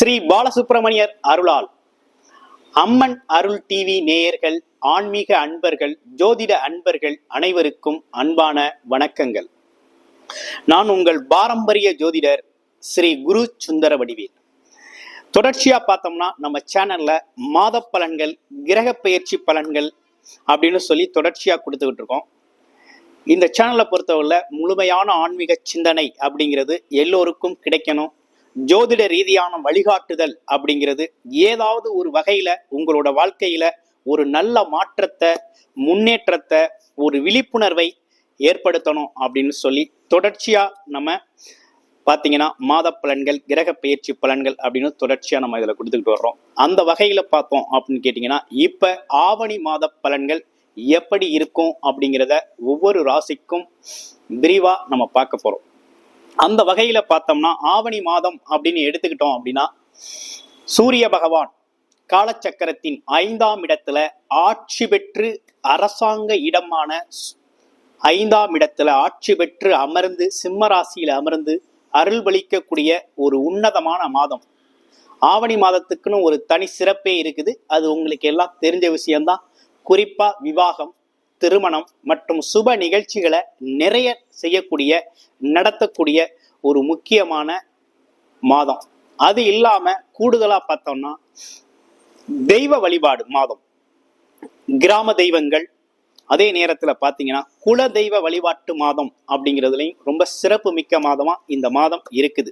ஸ்ரீ பாலசுப்பிரமணியர் அருளால். அம்மன் அருள் டிவி நேயர்கள் ஆன்மீக அன்பர்கள் ஜோதிட அன்பர்கள் அனைவருக்கும் அன்பான வணக்கங்கள். நான் உங்கள் பாரம்பரிய ஜோதிடர் ஸ்ரீ குரு சுந்தர வடிவேல். தொடர்ச்சியா பார்த்தோம்னா நம்ம சேனல்ல மாத பலன்கள் கிரக பெயர்ச்சி பலன்கள் அப்படின்னு சொல்லி தொடர்ச்சியா கொடுத்துக்கிட்டு இருக்கோம். இந்த சேனலை பொறுத்தவரை முழுமையான ஆன்மீக சிந்தனை அப்படிங்கிறது எல்லோருக்கும் கிடைக்கணும். ஜோதிட ரீதியான வழிகாட்டுதல் அப்படிங்கிறது ஏதாவது ஒரு வகையில உங்களோட வாழ்க்கையில ஒரு நல்ல மாற்றத்தை முன்னேற்றத்தை ஒரு விழிப்புணர்வை ஏற்படுத்தணும் அப்படின்னு சொல்லி தொடர்ச்சியா நம்ம பார்த்தீங்கன்னா மாத பலன்கள் கிரக பயிற்சி பலன்கள் அப்படின்னு தொடர்ச்சியா நம்ம இதில் கொடுத்துக்கிட்டு வர்றோம். அந்த வகையில பார்த்தோம் அப்படின்னு கேட்டிங்கன்னா இப்ப ஆவணி மாத பலன்கள் எப்படி இருக்கும் அப்படிங்கிறத ஒவ்வொரு ராசிக்கும் விரிவா நம்ம பார்க்க போறோம். அந்த வகையில பார்த்தோம்னா ஆவணி மாதம் அப்படின்னு எடுத்துக்கிட்டோம் அப்படின்னா சூரிய பகவான் காலச்சக்கரத்தின் ஐந்தாம் இடத்துல ஆட்சி பெற்று அரசாங்க இடமான ஐந்தாம் இடத்துல ஆட்சி பெற்று அமர்ந்து சிம்ம ராசியில அமர்ந்து அருள்பளிக்கக்கூடிய ஒரு உன்னதமான மாதம். ஆவணி மாதத்துக்குன்னு ஒரு தனி சிறப்பே இருக்குது. அது உங்களுக்கு எல்லாம் தெரிஞ்ச விஷயம்தான். குறிப்பா விவாகம் திருமணம் மற்றும் சுப நிகழ்ச்சிகளை நிறைய செய்யக்கூடிய நடத்தக்கூடிய ஒரு முக்கியமான மாதம். அது இல்லாம கூடுதலா பார்த்தோம்னா தெய்வ வழிபாடு மாதம். கிராம தெய்வங்கள் அதே நேரத்துல பாத்தீங்கன்னா குல தெய்வ வழிபாட்டு மாதம் அப்படிங்கிறதுலையும் ரொம்ப சிறப்பு மிக்க மாதமா இந்த மாதம் இருக்குது.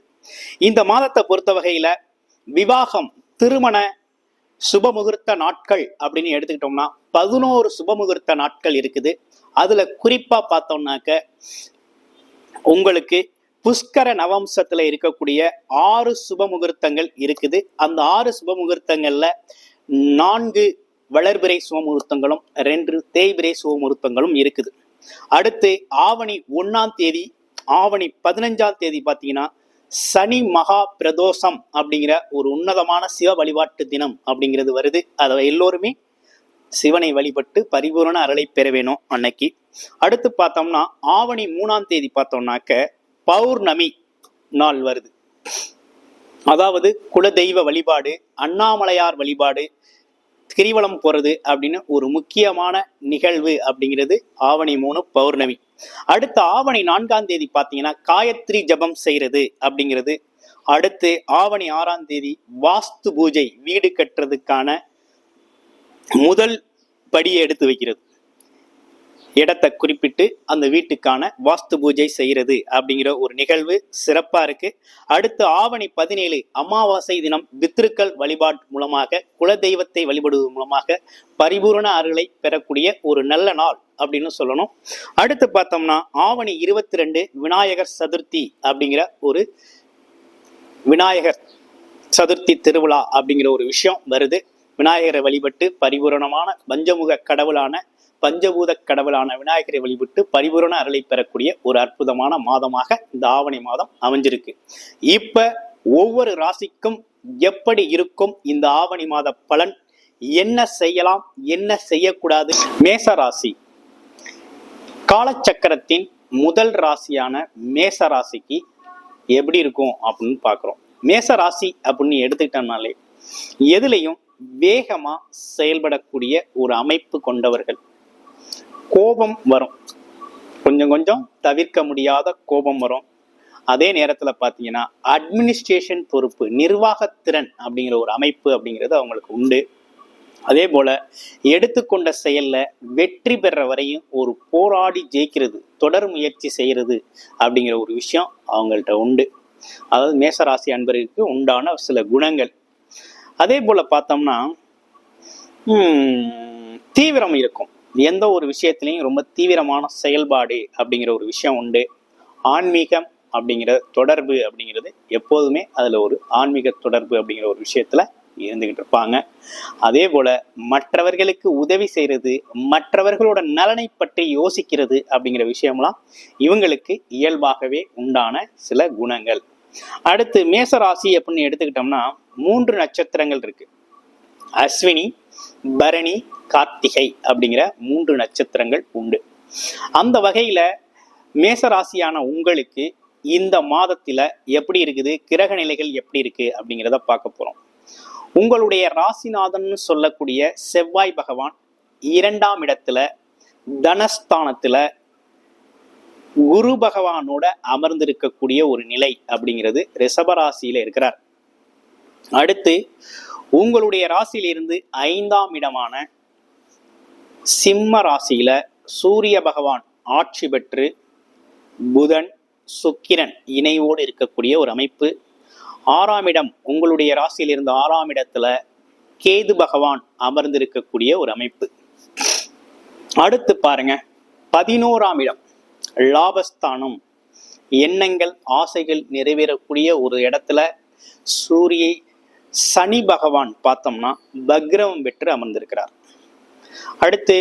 இந்த மாதத்தை பொறுத்த வகையில விவாகம் திருமண சுபமுகூர்த்த நாட்கள் அப்படின்னு எடுத்துக்கிட்டோம்னா பதினோரு சுபமுகூர்த்த நாட்கள் இருக்குது. அதுல குறிப்பா பார்த்தோம்னாக்க உங்களுக்கு புஷ்கர நவம்சத்துல இருக்கக்கூடிய ஆறு சுபமுகூர்த்தங்கள் இருக்குது. அந்த ஆறு சுபமுகூர்த்தங்கள்ல நான்கு வளர்பிறை சுபமுகூர்த்தங்களும் ரெண்டு தேய்பிரை சுபமுகூர்த்தங்களும் இருக்குது. அடுத்து ஆவணி ஒன்னாம் தேதி ஆவணி பதினஞ்சாம் தேதி பார்த்தீங்கன்னா சனி மகா பிரதோஷம் அப்படிங்கிற ஒரு உன்னதமான சிவ வழிபாட்டு தினம் அப்படிங்கிறது வருது. அதை எல்லோருமே சிவனை வழிபட்டு பரிபூரண அருளை பெற வேணும் அன்னைக்கு. அடுத்து பார்த்தோம்னா ஆவணி மூணாம் தேதி பார்த்தோம்னாக்க பௌர்ணமி நாள் வருது. அதாவது குலதெய்வ வழிபாடு அண்ணாமலையார் வழிபாடு கிரிவலம் போறது அப்படின்னு ஒரு முக்கியமான நிகழ்வு அப்படிங்கிறது ஆவணி மூணு பௌர்ணமி. அடுத்து ஆவணி நான்காம் தேதி பார்த்தீங்கன்னா காயத்ரி ஜபம் செய்யறது அப்படிங்கிறது. அடுத்து ஆவணி ஆறாம் தேதி வாஸ்து பூஜை வீடு கட்டுறதுக்கான முதல் படியை எடுத்து வைக்கிறது. இடத்தை குறிப்பிட்டு அந்த வீட்டுக்கான வாஸ்து பூஜை செய்கிறது அப்படிங்கிற ஒரு நிகழ்வு சிறப்பாக இருக்கு. அடுத்து ஆவணி பதினேழு அமாவாசை தினம் பித்ருக்கள் வழிபாடு மூலமாக குலதெய்வத்தை வழிபடுவது மூலமாக பரிபூர்ண அருளை பெறக்கூடிய ஒரு நல்ல நாள். அப்படின்னு சொல்லணும். அடுத்து பார்த்தோம்னா ஆவணி இருபத்தி ரெண்டு விநாயகர் சதுர்த்தி அப்படிங்கிற ஒரு விநாயகர் சதுர்த்தி திருவிழா அப்படிங்கிற ஒரு விஷயம் வருது. விநாயகரை வழிபட்டு பரிபூரணமான பஞ்சமுக கடவுளான பஞ்சபூத கடவுளான விநாயகரை வழிபட்டு பரிபூரண அருளை பெறக்கூடிய ஒரு அற்புதமான மாதமாக இந்த ஆவணி மாதம் அமைஞ்சிருக்கு. இப்ப ஒவ்வொரு ராசிக்கும் எப்படி இருக்கும் இந்த ஆவணி மாத பலன்? என்ன செய்யலாம்? என்ன செய்யக்கூடாது? மேச ராசி காலச்சக்கரத்தின் முதல் ராசியான மேச ராசிக்கு எப்படி இருக்கும் அப்படின்னு பார்க்குறோம். மேச ராசி அப்படின்னு எடுத்துக்கிட்டோம்னாலே எதுலையும் வேகமா செயல்படக்கூடிய ஒரு அமைப்பு கொண்டவர்கள். கோபம் வரும். கொஞ்சம் கொஞ்சம் தவிர்க்க முடியாத கோபம் வரும். அதே நேரத்தில் பார்த்தீங்கன்னா அட்மினிஸ்ட்ரேஷன் பொறுப்பு நிர்வாகத்திறன் அப்படிங்கிற ஒரு அமைப்பு அப்படிங்கிறது அவங்களுக்கு உண்டு. அதே போல எடுத்துக்கொண்ட செயல்ல வெற்றி பெற வரையும் ஒரு போராடி ஜெயிக்கிறது தொடர் முயற்சி செய்கிறது அப்படிங்கிற ஒரு விஷயம் அவங்கள்ட்ட உண்டு. அதாவது மேசராசி அன்பர்களுக்கு உண்டான சில குணங்கள். அதே போல பார்த்தோம்னா தீவிரம் இருக்கும். எந்த ஒரு விஷயத்திலையும் ரொம்ப தீவிரமான செயல்பாடு அப்படிங்கிற ஒரு விஷயம் உண்டு. ஆன்மீகம் அப்படிங்கிற தொடர்பு அப்படிங்கிறது எப்போதுமே அதுல ஒரு ஆன்மீக தொடர்பு அப்படிங்கிற ஒரு விஷயத்துல இருந்துகிட்டு இருப்பாங்க. அதே போல மற்றவர்களுக்கு உதவி செய்யறது மற்றவர்களோட நலனை பற்றி யோசிக்கிறது அப்படிங்கிற விஷயம்லாம் இவங்களுக்கு இயல்பாகவே உண்டான சில குணங்கள். அடுத்து மேசராசி அப்படின்னு எடுத்துக்கிட்டோம்னா மூன்று நட்சத்திரங்கள் இருக்கு. அஸ்வினி பரணி கார்த்திகை அப்படிங்கிற மூன்று நட்சத்திரங்கள் உண்டு. அந்த வகையில மேசராசியான உங்களுக்கு இந்த மாதத்துல எப்படி இருக்குது கிரக நிலைகள் எப்படி இருக்கு அப்படிங்கிறத பார்க்க போறோம். உங்களுடைய ராசிநாதன் சொல்லக்கூடிய செவ்வாய் பகவான் இரண்டாம் இடத்துல தனஸ்தானத்துல குரு பகவானோட அமர்ந்திருக்கக்கூடிய ஒரு நிலை அப்படிங்கிறது ரிஷபராசியில இருக்கிறார். அடுத்து உங்களுடைய ராசியிலிருந்து ஐந்தாம் இடமான சிம்ம ராசியில சூரிய பகவான் ஆட்சி பெற்று புதன் சுக்கிரன் இணைவோடு இருக்கக்கூடிய ஒரு அமைப்பு ஆறாம் இடம் உங்களுடைய ராசியில் இருந்த ஆறாம் இடத்துல கேது பகவான் அமர்ந்திருக்கக்கூடிய ஒரு அமைப்பு. அடுத்து பாருங்க பதினோராம் இடம் லாபஸ்தானம். எண்ணங்கள் ஆசைகள் நிறைவேறக்கூடிய ஒரு இடத்துல சூரியை சனி பகவான் பார்த்தோம்னா பக்ரவம் பெற்று அமர்ந்திருக்கிறார். அடுத்து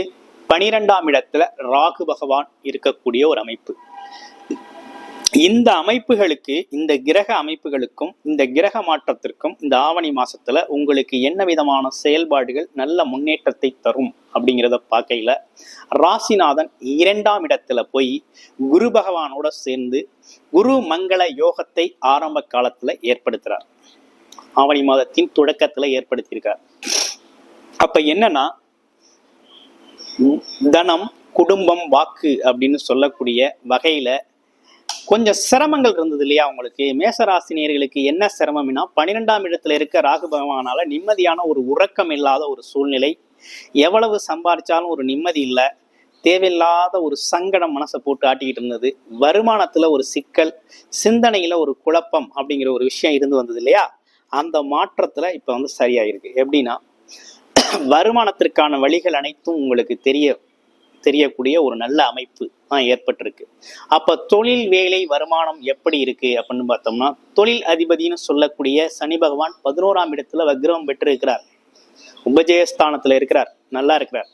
பனிரெண்டாம் இடத்துல ராகு பகவான் இருக்கக்கூடிய ஒரு அமைப்பு. இந்த அமைப்புகளுக்கு இந்த கிரக அமைப்புகளுக்கும் இந்த கிரக மாற்றத்திற்கும் இந்த ஆவணி மாசத்துல உங்களுக்கு என்ன விதமான செயல்பாடுகள் நல்ல முன்னேற்றத்தை தரும் அப்படிங்கிறத பார்க்கையில ராசிநாதன் இரண்டாம் இடத்துல போய் குரு பகவானோட சேர்ந்து குரு மங்கள யோகத்தை ஆரம்ப காலத்துல ஏற்படுத்துறார். ஆவணி மாதத்தின் தொடக்கத்துல ஏற்படுத்தியிருக்கார். அப்ப என்னன்னா தனம் குடும்பம் வாக்கு அப்படின்னு சொல்லக்கூடிய வகையில கொஞ்சம் சிரமங்கள் இருந்தது இல்லையா உங்களுக்கு? மேசராசினியர்களுக்கு என்ன சிரமம்னா பன்னிரெண்டாம் இடத்துல இருக்க ராகு பகவானால நிம்மதியான ஒரு உறக்கம் இல்லாத ஒரு சூழ்நிலை. எவ்வளவு சம்பாதிச்சாலும் ஒரு நிம்மதி இல்லை. தேவையில்லாத ஒரு சங்கடம் மனசை போட்டு ஆட்டிக்கிட்டு இருந்தது. வருமானத்துல ஒரு சிக்கல் சிந்தனையில ஒரு குழப்பம் அப்படிங்கிற ஒரு விஷயம் இருந்து வந்தது இல்லையா? அந்த மாற்றத்துல இப்ப வந்து சரியாயிருக்கு. எப்படின்னா வருமானத்திற்கான வழிகள் அனைத்தும் உங்களுக்கு தெரிய தெரியக்கூடிய ஒரு நல்ல அமைப்பு தான் ஏற்பட்டிருக்கு. அப்ப தொழில் வேலை வருமானம் எப்படி இருக்கு அப்படின்னு பார்த்தோம்னா தொழில் அதிபதினு சொல்லக்கூடிய சனி பகவான் பதினோராம் இடத்துல வக்ரம் பெற்று இருக்கிறார் உபஜயஸ்தானத்துல இருக்கிறார். நல்லா இருக்கிறார்.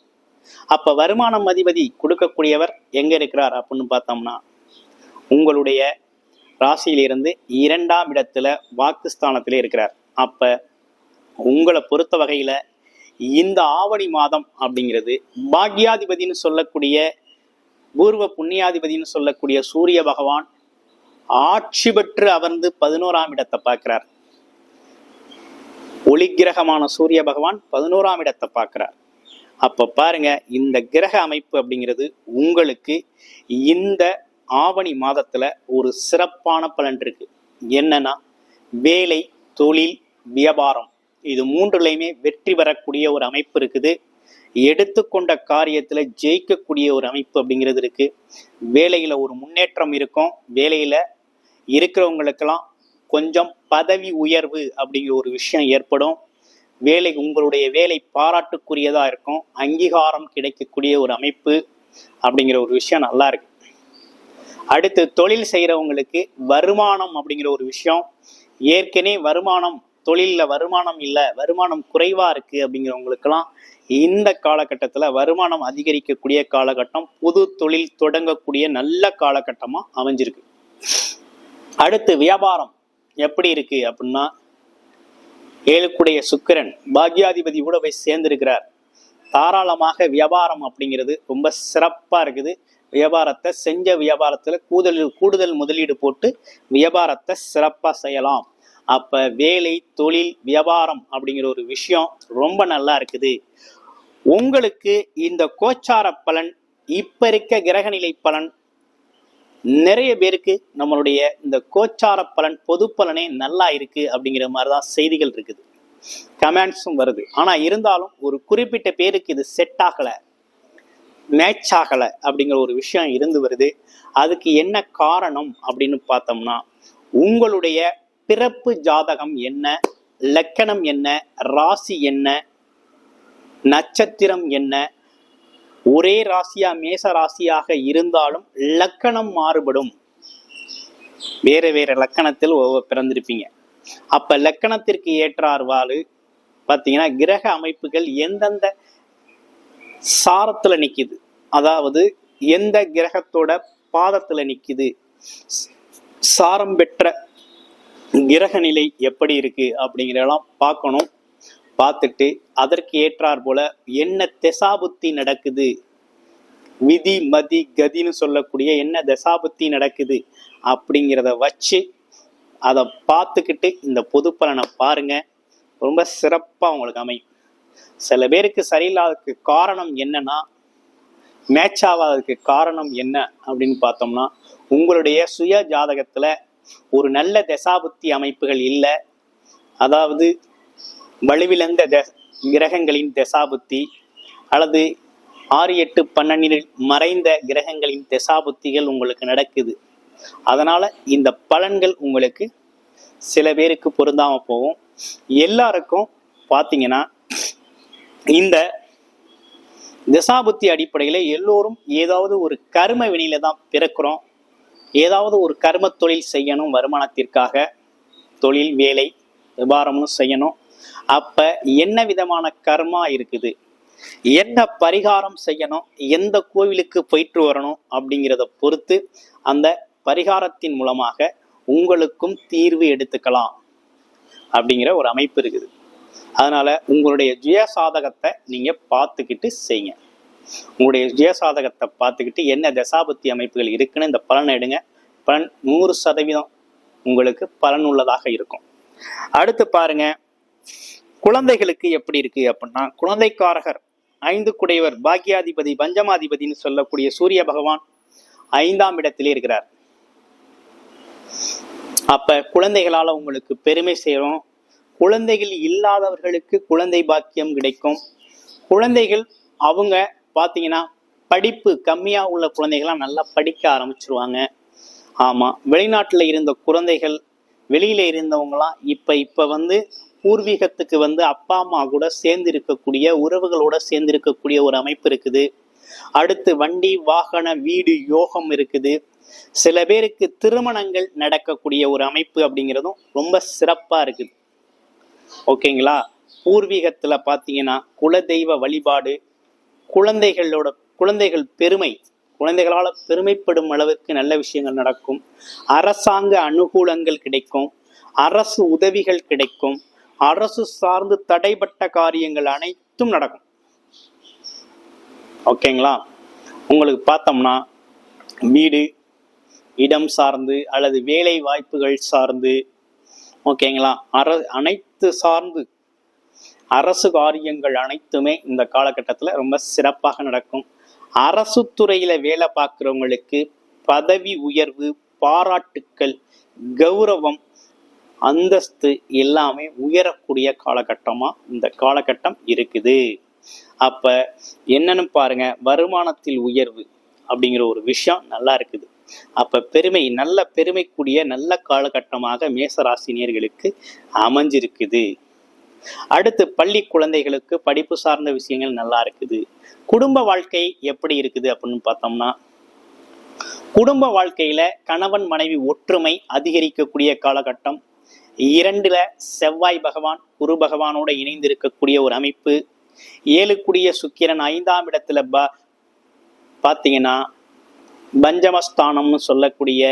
அப்ப வருமானம் அதிபதி கொடுக்கக்கூடியவர் எங்க இருக்கிறார் அப்படின்னு பார்த்தோம்னா உங்களுடைய ராசியிலிருந்து இரண்டாம் இடத்துல வாக்குஸ்தானத்திலே இருக்கிறார். அப்ப உங்களை பொறுத்த வகையில இந்த ஆவணி மாதம் அப்படிங்கிறது பாக்யாதிபதினு சொல்லக்கூடிய பூர்வ புண்ணியாதிபதினு சொல்லக்கூடிய சூரிய பகவான் ஆட்சி பெற்று அமர்ந்து பதினோராம் இடத்தை பார்க்கிறார். ஒளிக்கிரகமான சூரிய பகவான் பதினோராம் இடத்தை பார்க்கிறார். அப்ப பாருங்க இந்த கிரக அமைப்பு அப்படிங்கிறது உங்களுக்கு இந்த ஆவணி மாதத்துல ஒரு சிறப்பான பலன் இருக்கு. என்னன்னா வேலை தொழில் வியாபாரம். இது மூன்றுலையுமே வெற்றி பெறக்கூடிய ஒரு அமைப்பு இருக்குது. எடுத்துக்கொண்ட காரியத்தில் ஜெயிக்கக்கூடிய ஒரு அமைப்பு அப்படிங்கிறது இருக்கு. வேலையில் ஒரு முன்னேற்றம் இருக்கும். வேலையில் இருக்கிறவங்களுக்கெல்லாம் கொஞ்சம் பதவி உயர்வு அப்படிங்கிற ஒரு விஷயம் ஏற்படும். வேலை உங்களுடைய வேலை பாராட்டுக்குரியதாக இருக்கும். அங்கீகாரம் கிடைக்கக்கூடிய ஒரு அமைப்பு அப்படிங்கிற ஒரு விஷயம் நல்லா இருக்கு. அடுத்து தொழில் செய்கிறவங்களுக்கு வருமானம் அப்படிங்கிற ஒரு விஷயம். ஏற்கனவே வருமானம் தொழிலில் வருமானம் இல்லை வருமானம் குறைவாக இருக்குது அப்படிங்கிறவங்களுக்கெல்லாம் இந்த காலகட்டத்தில் வருமானம் அதிகரிக்கக்கூடிய காலகட்டம் புது தொழில் தொடங்கக்கூடிய நல்ல காலகட்டமாக அமைஞ்சிருக்கு. அடுத்து வியாபாரம் எப்படி இருக்கு அப்படின்னா ஏழுக்குடைய சுக்கிரன் பாக்யாதிபதி கூட போய் சேர்ந்திருக்கிறார். தாராளமாக வியாபாரம் அப்படிங்கிறது ரொம்ப சிறப்பாக இருக்குது. வியாபாரத்தை செஞ்ச வியாபாரத்தில் கூடுதல் கூடுதல் முதலீடு போட்டு வியாபாரத்தை சிறப்பாக செய்யலாம். அப்போ வேலை தொழில் வியாபாரம் அப்படிங்கிற ஒரு விஷயம் ரொம்ப நல்லா இருக்குது. உங்களுக்கு இந்த கோச்சார பலன் இப்ப இருக்க கிரகநிலை பலன் நிறைய பேருக்கு நம்மளுடைய இந்த கோச்சார பலன் பொது பலனே நல்லா இருக்கு அப்படிங்கிற மாதிரிதான் செய்திகள் இருக்குது. கமெண்ட்ஸும் வருது. ஆனா இருந்தாலும் ஒரு குறிப்பிட்ட பேருக்கு இது செட் ஆகல மேட்ச் ஆகல அப்படிங்கிற ஒரு விஷயம் இருந்து வருது. அதுக்கு என்ன காரணம் அப்படின்னு பார்த்தோம்னா உங்களுடைய பிறப்பு ஜாதகம் என்ன? லக்கணம் என்ன? ராசி என்ன? நட்சத்திரம் என்ன? ஒரே ராசியா மேச ராசியாக இருந்தாலும் லக்கணம் மாறுபடும். வேற வேற லக்கணத்தில் பிறந்திருப்பீங்க. அப்ப லக்கணத்திற்கு ஏற்றார்வாறு பார்த்தீங்கன்னா கிரக அமைப்புகள் எந்தெந்த சாரத்துல நிக்குது? அதாவது எந்த கிரகத்தோட பாதத்துல நிக்குது? சாரம் பெற்ற கிரக நிலை எப்படி இருக்கு அப்படிங்கிறதெல்லாம் பார்க்கணும். பார்த்துட்டு அதற்கு ஏற்றார் போல என்ன திசாபுத்தி நடக்குது? விதி மதி கதின்னு சொல்லக்கூடிய என்ன தசாபுத்தி நடக்குது அப்படிங்கிறத வச்சு அதை பார்த்துக்கிட்டு இந்த பொது பலனை பாருங்க. ரொம்ப சிறப்பாக உங்களுக்கு அமையும். சில பேருக்கு சரியில்லாததுக்கு காரணம் என்னன்னா மேட்ச் ஆகாததுக்கு காரணம் என்ன அப்படின்னு பார்த்தோம்னா உங்களுடைய சுய ஜாதகத்துல ஒரு நல்ல தசாபுத்தி அமைப்புகள் இல்லை. அதாவது வலுவிழந்த த கிரகங்களின் தசாபுத்தி அல்லது ஆறு எட்டு பன்னெண்டில் மறைந்த கிரகங்களின் தசாபுத்திகள் உங்களுக்கு நடக்குது. அதனால இந்த பலன்கள் உங்களுக்கு சில பேருக்கு பொருந்தாம போகும். எல்லாருக்கும் பார்த்தீங்கன்னா இந்த திசாபுத்தி அடிப்படையில் எல்லோரும் ஏதாவது ஒரு கரும வினையில தான் பிறக்கிறோம். ஏதாவது ஒரு கர்ம தொழில் செய்யணும் வருமானத்திற்காக தொழில் வேலை வியாபாரமும் செய்யணும். அப்ப என்ன விதமான கர்மா இருக்குது? என்ன பரிகாரம் செய்யணும்? எந்த கோவிலுக்கு போயிட்டு வரணும்? அப்படிங்கிறத பொறுத்து அந்த பரிகாரத்தின் மூலமாக உங்களுக்கும் தீர்வு எடுத்துக்கலாம் அப்படிங்கிற ஒரு அமைப்பு இருக்குது. அதனால உங்களுடைய சுய சாதகத்தை நீங்க பார்த்துக்கிட்டு செய்யுங்க. உங்களுடைய சுயசாதகத்தை பார்த்துக்கிட்டு என்ன தசாபத்தி அமைப்புகள் இருக்குன்னு இந்த பலனை எடுங்க. பலன் நூறு சதவீதம் உங்களுக்கு பலன் உள்ளதாக இருக்கும். அடுத்து பாருங்க குழந்தைகளுக்கு எப்படி இருக்கு அப்படின்னா குழந்தைக்காரகர் ஐந்து குடையவர் பாக்கியாதிபதி பஞ்சமாதிபதினு சொல்லக்கூடிய சூரிய பகவான் ஐந்தாம் இடத்திலே இருக்கிறார். அப்ப குழந்தைகளால உங்களுக்கு பெருமை சேரும். குழந்தைகள் இல்லாதவர்களுக்கு குழந்தை பாக்கியம் கிடைக்கும். குழந்தைகள் அவங்க பார்த்தீங்கன்னா படிப்பு கம்மியாக உள்ள குழந்தைகள்லாம் நல்லா படிக்க ஆரம்பிச்சிருவாங்க. ஆமாம் வெளிநாட்டில் இருந்த குழந்தைகள் வெளியில இருந்தவங்களாம் இப்போ இப்போ வந்து பூர்வீகத்துக்கு வந்து அப்பா அம்மா கூட சேர்ந்து இருக்கக்கூடிய உறவுகளோட சேர்ந்து இருக்கக்கூடிய ஒரு அமைப்பு இருக்குது. அடுத்து வண்டி வாகன வீடு யோகம் இருக்குது. சில பேருக்கு திருமணங்கள் நடக்கக்கூடிய ஒரு அமைப்பு அப்படிங்கிறதும் ரொம்ப சிறப்பாக இருக்குது. ஓகேங்களா? பூர்வீகத்தில் பார்த்தீங்கன்னா குல குலதெய்வ வழிபாடு குழந்தைகளோட குழந்தைகள் பெருமை குழந்தைகளால் பெருமைப்படும் அளவுக்கு நல்ல விஷயங்கள் நடக்கும். அரசாங்க அனுகூலங்கள் கிடைக்கும். அரசு உதவிகள் கிடைக்கும். அரசு சார்ந்து தடைப்பட்ட காரியங்கள் அனைத்தும் நடக்கும். ஓகேங்களா? உங்களுக்கு பார்த்தோம்னா வீடு இடம் சார்ந்து அல்லது வேலை வாய்ப்புகள் சார்ந்து ஓகேங்களா? அர அனைத்து சார்ந்து அரசு காரியங்கள் அனைத்துமே இந்த காலகட்டத்தில் ரொம்ப சிறப்பாக நடக்கும். அரசு துறையில் வேலை பார்க்குறவங்களுக்கு பதவி உயர்வு பாராட்டுக்கள் கௌரவம் அந்தஸ்து எல்லாமே உயரக்கூடிய காலகட்டமாக இந்த காலகட்டம் இருக்குது. அப்போ என்னன்னு பாருங்க வருமானத்தில் உயர்வு அப்படிங்கிற ஒரு விஷயம் நல்லா இருக்குது. அப்ப பெருமை நல்ல பெருமைக்குரிய நல்ல காலகட்டமாக மேசராசினியர்களுக்கு அமைஞ்சிருக்குது. அடுத்து பள்ளி குழந்தைகளுக்கு படிப்பு சார்ந்த விஷயங்கள் நல்லா இருக்குது. குடும்ப வாழ்க்கை எப்படி இருக்குது அப்படின்னு பார்த்தோம்னா குடும்ப வாழ்க்கையில கணவன் மனைவி ஒற்றுமை அதிகரிக்கக்கூடிய காலகட்டம் இரண்டுல செவ்வாய் பகவான் குரு பகவானோட இணைந்து இருக்கக்கூடிய ஒரு அமைப்பு ஏழுக்குடிய சுக்கிரன் ஐந்தாம் இடத்துல ப பார்த்தீங்கன்னா பஞ்சமஸ்தானம்னு சொல்லக்கூடிய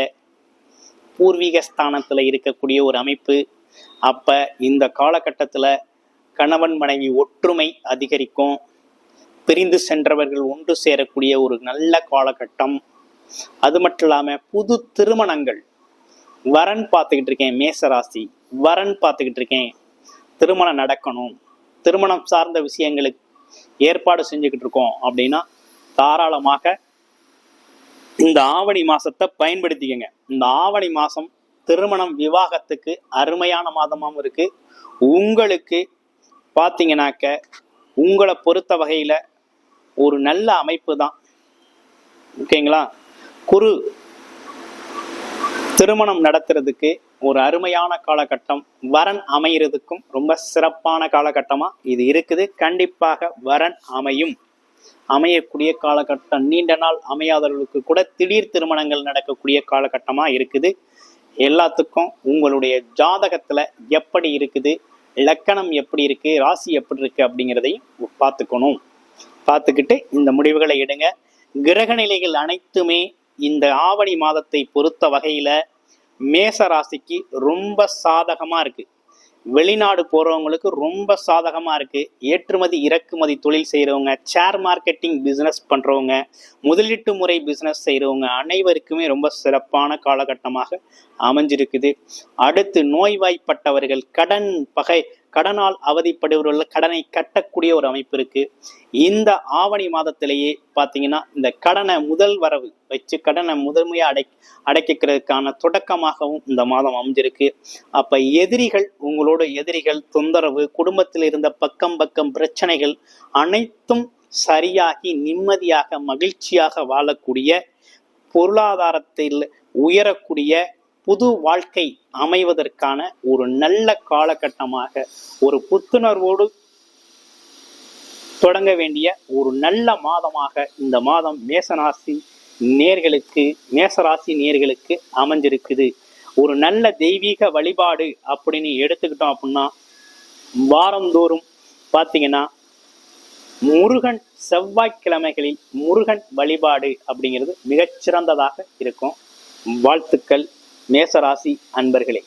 பூர்வீக ஸ்தானத்துல இருக்கக்கூடிய ஒரு அமைப்பு அப்ப இந்த காலகட்டத்துல கணவன் மனைவி ஒற்றுமை அதிகரிக்கும். பிரிந்து சென்றவர்கள் ஒன்று சேரக்கூடிய ஒரு நல்ல காலகட்டம். அது மட்டும் இல்லாம புது திருமணங்கள். வரன் பார்த்துக்கிட்டு இருக்கேன் மேசராசி வரன் பார்த்துக்கிட்டு இருக்கேன். திருமணம் நடக்கணும். திருமணம் சார்ந்த விஷயங்களுக்கு ஏற்பாடு செஞ்சுக்கிட்டு இருக்கோம் அப்படின்னா தாராளமாக இந்த ஆவணி மாசத்தை பயன்படுத்திக்கங்க. இந்த ஆவணி மாசம் திருமணம் விவாகத்துக்கு அருமையான மாதமாகவும் இருக்கு. உங்களுக்கு பார்த்தீங்கன்னாக்க உங்களை பொறுத்த வகையில ஒரு நல்ல அமைப்பு தான். ஓகேங்களா? குரு திருமணம் நடத்துறதுக்கு ஒரு அருமையான காலகட்டம் வரன் அமைகிறதுக்கும் ரொம்ப சிறப்பான காலகட்டமா இது இருக்குது. கண்டிப்பாக வரன் அமையும். அமையக்கூடிய காலகட்டம் நீண்ட நாள் அமையாதவர்களுக்கு கூட திடீர் திருமணங்கள் நடக்கக்கூடிய காலகட்டமா இருக்குது. எல்லாத்துக்கும் உங்களுடைய ஜாதகத்துல எப்படி இருக்குது லக்கணம் எப்படி இருக்கு ராசி எப்படி இருக்கு அப்படிங்கிறதையும் பார்த்துக்கணும். பார்த்துக்கிட்டு இந்த முடிவுகளை எடுங்க. கிரக நிலைகள் அனைத்துமே இந்த ஆவணி மாதத்தை பொறுத்த வகையில மேச ராசிக்கு ரொம்ப சாதகமா இருக்கு. வெளிநாடு போறவங்களுக்கு ரொம்ப சாதகமா இருக்கு. ஏற்றுமதி இறக்குமதி தொழில் செய்கிறவங்க ஷேர் மார்க்கெட்டிங் பிசினஸ் பண்றவங்க முதலீட்டு முறை பிசினஸ் செய்கிறவங்க அனைவருக்குமே ரொம்ப சிறப்பான காலகட்டமாக அமைஞ்சிருக்குது. அடுத்து நோய்வாய்ப்பட்டவர்கள் கடன் பகை கடனால் அவதிப்படுபவர்கள் கடனை கட்டக்கூடிய ஒரு அமைப்பு இருக்கு. இந்த ஆவணி மாதத்திலேயே பார்த்தீங்கன்னா இந்த கடனை முதல் வரவு வச்சு கடனை முதன்மையாக அடை அடைக்கிறதுக்கான தொடக்கமாகவும் இந்த மாதம் அமைஞ்சிருக்கு. அப்ப எதிரிகள் உங்களோட எதிரிகள் தொந்தரவு குடும்பத்தில் இருந்த பக்கம் பக்கம் பிரச்சனைகள் அனைத்தும் சரியாகி நிம்மதியாக மகிழ்ச்சியாக வாழக்கூடிய பொருளாதாரத்தில் உயரக்கூடிய புது வாழ்க்கை அமைவதற்கான ஒரு நல்ல காலகட்டமாக ஒரு புத்துணர்வோடு தொடங்க வேண்டிய ஒரு நல்ல மாதமாக இந்த மாதம் மேசராசி நேர்களுக்கு மேசராசி நேர்களுக்கு அமைஞ்சிருக்குது. ஒரு நல்ல தெய்வீக வழிபாடு அப்படின்னு எடுத்துக்கிட்டோம் அப்படின்னா வாரந்தோறும் பார்த்தீங்கன்னா முருகன் செவ்வாய்க்கிழமைகளில் முருகன் வழிபாடு அப்படிங்கிறது மிகச்சிறந்ததாக இருக்கும். வாழ்த்துக்கள். மேசராசி அன்பர்களே